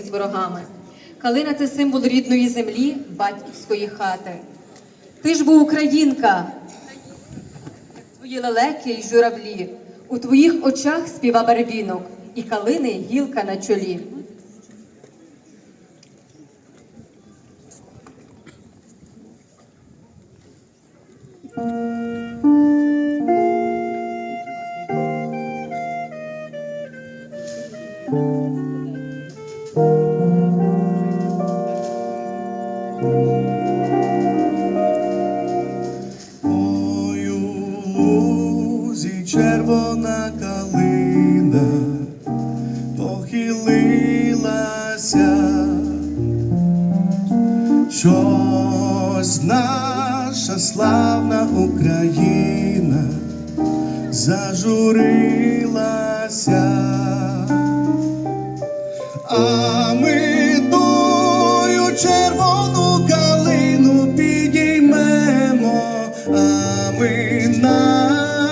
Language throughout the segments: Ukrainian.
з ворогами. Калина це символ рідної землі, батьківської хати. Ти ж бо українка, твої лелеки й журавлі, у твоїх очах співа барвінок, і калини гілка на чолі. Червона калина похилилася, щось наша славна Україна зажурилася.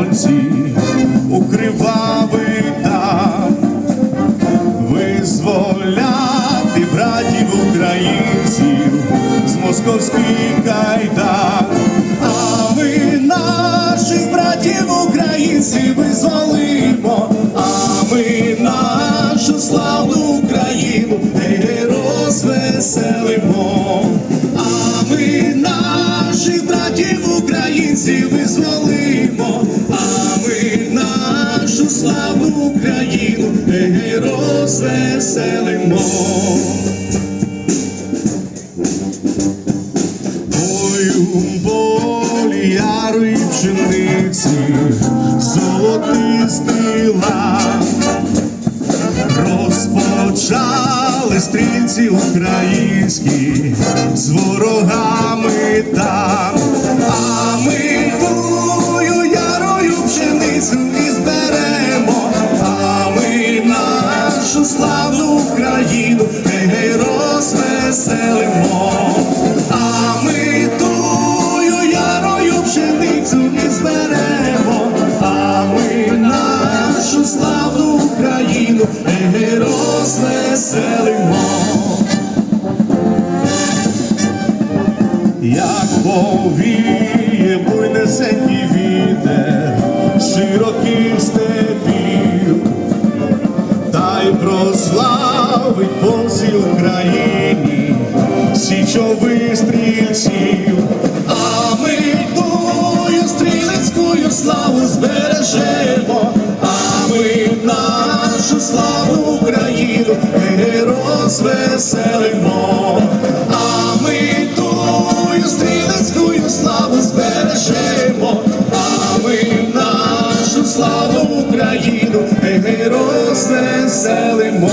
Добровольці у там, визволяти братів українців з московських кайдан. А ми наших братів українців визволимо, а ми нашу славну Україну гей, розвеселимо. А ми наших братів українців розвеселимо. Ой, у полі яру пшениці, лан. Розпочали стрільці українські з ворогами там, а ми тую ярою пшеницю і зберемо, а ми нашу славну Україну розвеселимо. Як повіє буйнесенький вітер широких степів, та й прославить по всій Україні січових стрільців, а ми тую стрілецькою славу збережемо, а ми нашу славну Україну гей, розвеселимо, а ми тую стрілецькою славу збережемо, а ми нашу славну Україну гей, розвеселимо.